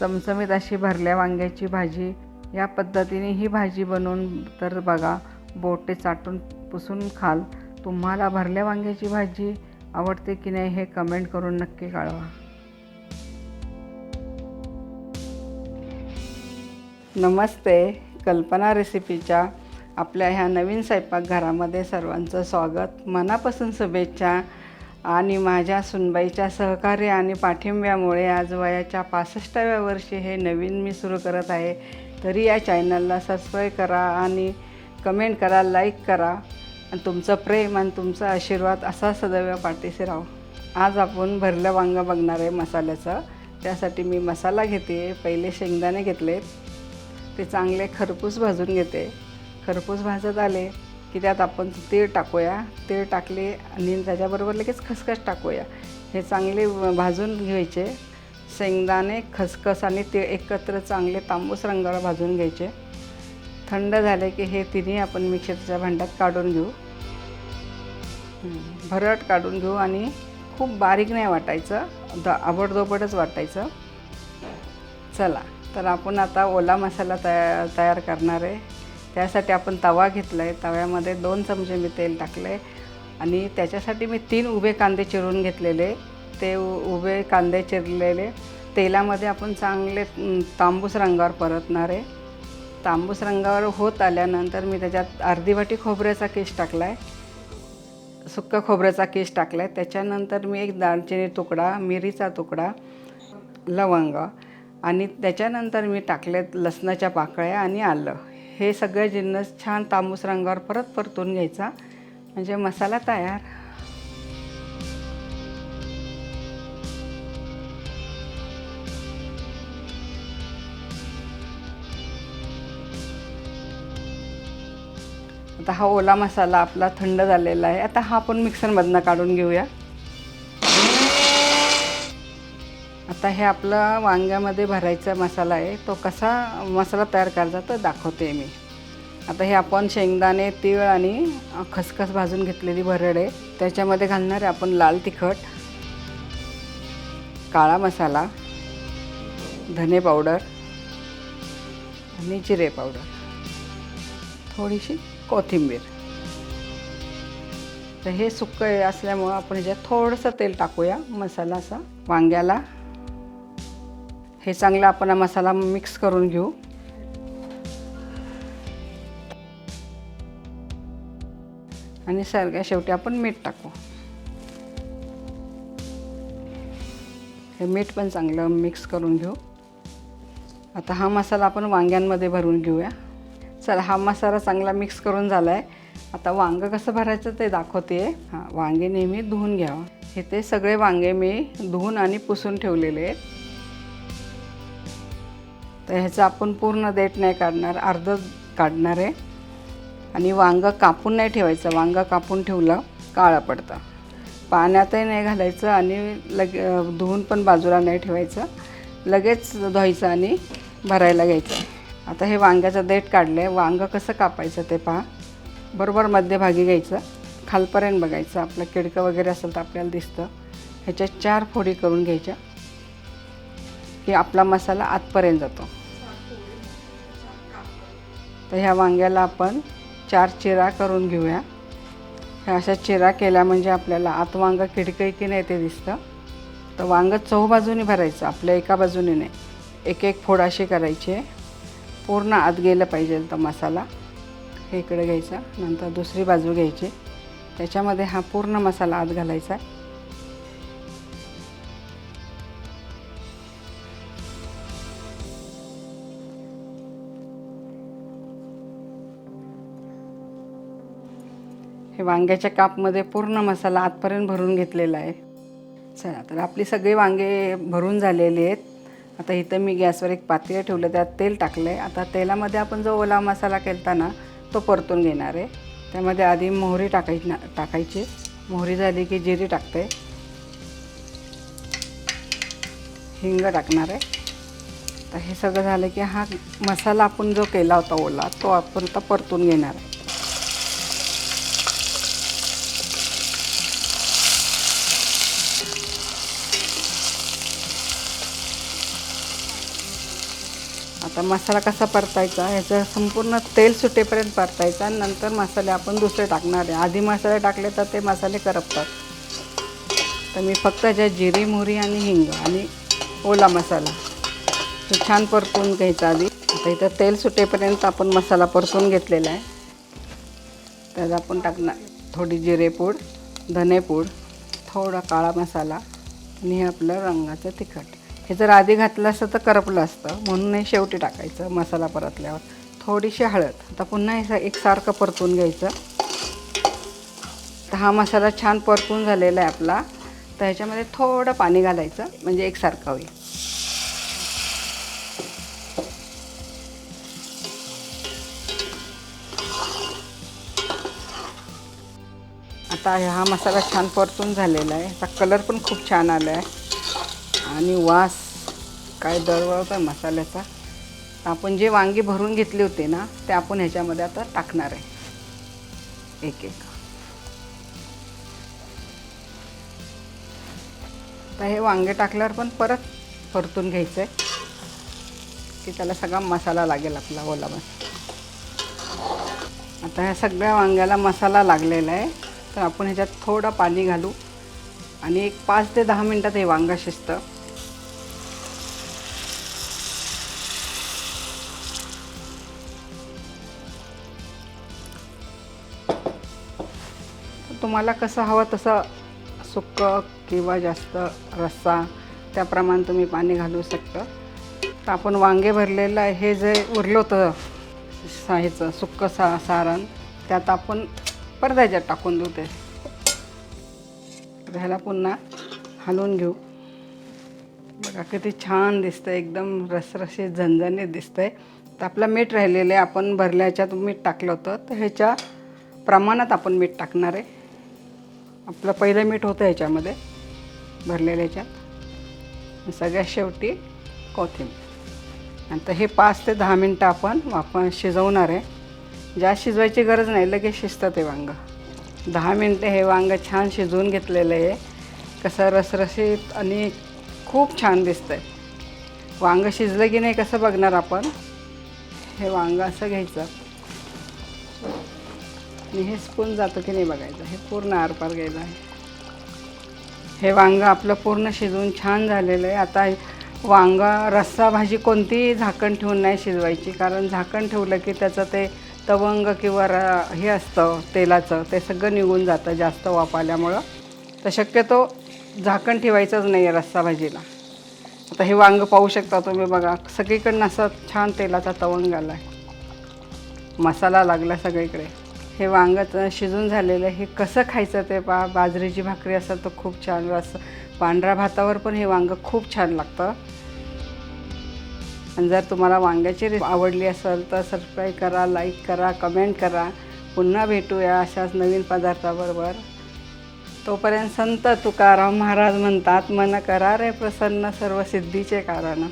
चमचमीत अशी भरल्या वांग्याची भाजी. या पद्धतीने ही भाजी बनवून तर बघा बोटे चाटून पुसून खाल. तुम्हाला भरल्या वांग्याची भाजी आवडते की नाही हे कमेंट करून नक्की कळवा. नमस्ते कल्पना रेसिपीच्या आपल्या ह्या नवीन स्वयंपाकघरामध्ये सर्वांचं स्वागत. मनापासून शुभेच्छा. आणि माझ्या सुनबाईच्या सहकार्य आणि पाठिंब्यामुळे आज वयाच्या पासष्टाव्या वर्षी हे नवीन मी सुरू करत आहे. तरी या चॅनलला सबस्क्राईब करा आणि कमेंट करा लाईक करा. आणि तुमचं प्रेम आणि तुमचा आशीर्वाद असा सदैव पाठीशी राहो. आज आपण भरलं वांगं बघणार आहे मसाल्याचं. त्यासाठी मी मसाला घेते पहिले शेंगदाणे घेतले ते चांगले खरपूस भाजून घेते. खरपूस भाजत आले की त्यात आपण तेल टाकूया. तेल टाकले आणि त्याच्याबरोबर लगेच खसखस टाकूया. हे चांगले भाजून घ्यायचे. शेंगदाणे खसखस आणि ते एकत्र चांगले तांबूस रंगावर भाजून घ्यायचे. थंड झाले की हे तिन्ही आपण मिक्सरच्या भांड्यात काढून घेऊ. भरट काढून घेऊ आणि खूप बारीक नाही वाटायचं. द आबडदोबडच वाटायचं. चला तर आपण आता ओला मसाला तया तयार करणार आहे. त्यासाठी आपण तवा घेतला आहे तव्यामध्ये दोन चमचे मी तेल टाकलं आहे आणि त्याच्यासाठी मी तीन उभे कांदे चिरून घेतलेले. ते उ- उभे कांदे चिरलेले. तेलामध्ये आपण चांगले तांबूस रंगावर परतणार आहे. तांबूस रंगावर होत आल्यानंतर मी त्याच्यात अर्धी वाटी खोबऱ्याचा केस टाकला आहे सुक्का खोबऱ्याचा केस टाकला आहे त्याच्यानंतर मी एक दालचिनी तुकडा मिरीचा तुकडा लवंग आणि त्याच्यानंतर मी टाकलेत लसणाच्या पाकळ्या आणि आलं. हे सगळे जिन्नस छान तांबूस रंगावर परत परतून घ्यायचा. म्हणजे मसाला तयार. आता हा ओला मसाला आपला थंड झालेला आहे. आता हा आपण मिक्सरमधनं काढून घेऊया. आता हे आपलं वांग्यामध्ये भरायचा मसाला आहे तो कसा मसाला तयार करायचा तर दाखवते मी. आता हे आपण शेंगदाणे तीळ आणि खसखस भाजून घेतलेली भरड आहे त्याच्यामध्ये घालणार आहे आपण लाल तिखट काळा मसाला धने पावडर आणि जिरे पावडर. थोडीशी कोथिंबीर. तर हे सुक्कं असल्यामुळं आपण ह्याच्यात थोडंसं तेल टाकूया मसाला असा वांग्याला. हे चांगलं आपण हा मसाला मिक्स करून घेऊ. आणि सारख्या शेवटी आपण मीठ टाकू. हे मीठ पण चांगलं मिक्स करून घेऊ. आता हा मसाला आपण वांग्यांमध्ये भरून घेऊया. चला हा मसाला चांगला मिक्स करून झाला आहे आता वांगं कसं भरायचं ते दाखवते. हां वांगे नेहमी धुवून घ्यावं. हे ते सगळे वांगे मी धुवून आणि पुसून ठेवलेले आहेत. तर ह्याचं आपण पूर्ण देठ नाही काढणार अर्धं काढणार आहे. आणि वांगं कापून नाही ठेवायचं वांगं कापून ठेवलं काळं पडतं. पाण्यातही नाही घालायचं आणि लगे धुवून पण बाजूला नाही ठेवायचं. लगेच धुवायचं आणि भरायला घ्यायचं. आता हे वांग्याचं देठ काढलं आहे वांगं कसं कापायचं ते पहा. बरोबर मध्यभागी घ्यायचं. खालपर्यंत बघायचं. आपलं किडकं वगैरे असेल तर आपल्याला दिसतं. ह्याच्या चार फोडी करून घ्यायच्या. की आपला मसाला आतपर्यंत जातो. तर ह्या वांग्याला आपण चार चिरा करून घेऊया. ह्या अशा चिरा केल्या म्हणजे आपल्याला आत वांग किडकं की नाही ते दिसतं. तर वांगं चहू बाजूने भरायचं आपल्या एका बाजूने नाही. एक एक फोड असे करायचे. पूर्ण आत गेलं पाहिजे तर मसाला. हे इकडे घ्यायचा नंतर दुसरी बाजू घ्यायची. त्याच्यामध्ये हा पूर्ण मसाला आत घालायचा. हे वांग्याच्या कापमध्ये पूर्ण मसाला आतपर्यंत भरून घेतलेला आहे. चला तर आपली सगळी वांगे भरून झालेली आहेत. आता इथं मी गॅसवर एक पातेलं ठेवलं त्यात तेल टाकलं आहे आता तेलामध्ये आपण जो ओला मसाला केलता ना तो परतून घेणार आहे. त्यामध्ये आधी मोहरी टाकाय ना टाकायची. मोहरी झाली की जिरी टाकते. हिंग टाकणार आहे. तर हे सगळं झालं की हा मसाला आपण जो केला होता ओला तो आपण आता परतून घेणार आहे. आता मसाला कसा परतायचा ह्याचं संपूर्ण तेल सुटेपर्यंत परतायचा आणि नंतर मसाले आपण दुसरे टाकणार आहे. आधी मसाले टाकले तर ते मसाले करपतात. तर मी फक्त ज्या जिरी मोहरी आणि हिंग आणि ओला मसाला. तो छान परतून घ्यायचा आधी. आता इथं तेल सुटेपर्यंत आपण मसाला परतून घेतलेला आहे. त्यात आपण टाकणार थोडी जिरेपूड धनेपूड थोडा काळा मसाला आणि हे आपलं रंगाचं तिखट. हे जर आधी घातलं असतं तर करपलं असतं. म्हणून हे शेवटी टाकायचं मसाला परतल्यावर. थोडीशी हळद. आता पुन्हा हे एकसारखं परतून घ्यायचं. तर हा मसाला छान परतून झालेला आहे आपला. तर ह्याच्यामध्ये थोडं पाणी घालायचं. म्हणजे एकसारखं होईल. आता हा मसाला छान परतून झालेला आहे. त्याचा कलर पण खूप छान आला आहे आणि वास काय दरवळत आहे मसाल्याचा आपण जे वांगी भरून घेतली होती ना ते आपण ह्याच्यामध्ये आता टाकणार आहे. एक एक. तर हे वांगे टाकल्यावर पण परत परतून घ्यायचं आहे की त्याला सगळा मसाला लागेल आपला ओला मसाला. आता ह्या सगळ्या वांग्याला मसाला लागलेला आहे तर आपण ह्याच्यात थोडं पाणी घालू आणि एक पाच ते दहा मिनटात हे वांगं शिजतं. तुम्हाला कसं हवं तसं सुक्कं किंवा जास्त रस्सा त्याप्रमाणे तुम्ही पाणी घालू शकता. तर आपण वांगे भरलेलं आहे हे जे उरलं होतं साहेचं सुकं सुक्कं सा सारण त्यात आपण पडद्याच्यात टाकून देऊ ते. ह्याला पुन्हा हलवून घेऊ. बघा किती छान दिसतं एकदम रसरशीत झणझणीत आहे तर आपलं मीठ राहिलेलं आहे आपण भरल्याच्यात मीठ टाकलं होतं तर ह्याच्या प्रमाणात आपण मीठ टाकणार आहे. आपलं पहिलं मीठ होतं ह्याच्यामध्ये भरलेल्या ह्याच्यात. सगळ्यात शेवटी कोथिंबीर. नंतर हे पाच ते दहा मिनटं आपण आपण शिजवणार आहे. जास्त शिजवायची गरज नाही लगेच शिजतं ते वांगं. दहा मिनटं हे वांगं छान शिजवून घेतलेलं आहे. कसं रसरशीत आणि खूप छान दिसतं आहे वांगं शिजलं की नाही कसं बघणार आपण? हे वांगं असं घ्यायचं. आणि हे स्पून जातं की नाही बघायचं हे पूर्ण आरपार गेलं आहे. हे वांगं आपलं पूर्ण शिजवून छान झालेलं आहे. आता वांगा रस्सा भाजी कोणतीही झाकण ठेवून नाही शिजवायची कारण झाकण ठेवलं की त्याचं ते तवंग किंवा र हे असतं तेलाचं ते सगळं निघून जातं जास्त वाफ आल्यामुळं तर शक्यतो झाकण ठेवायचंच नाही आहे रस्सा भाजीला. आता हे वांगं पाहू शकता तुम्ही बघा सगळीकडनं असं छान तेलाचा तवंग आला आहे मसाला लागला सगळीकडे. हे वांगं शिजून झालेलं हे कसं खायचं ते पा बाजरीची भाकरी असेल तर खूप छान असं पांढऱ्या भातावर पण हे वांगं खूप छान लागतं. आणि जर तुम्हाला वांग्याची रेसिपी आवडली असेल तर सबस्क्राईब करा लाईक करा कमेंट करा. पुन्हा भेटूया अशाच नवीन पदार्थाबरोबर. तोपर्यंत संत तुकाराम महाराज म्हणतात मन करा रे प्रसन्न सर्व सिद्धीचे कारण.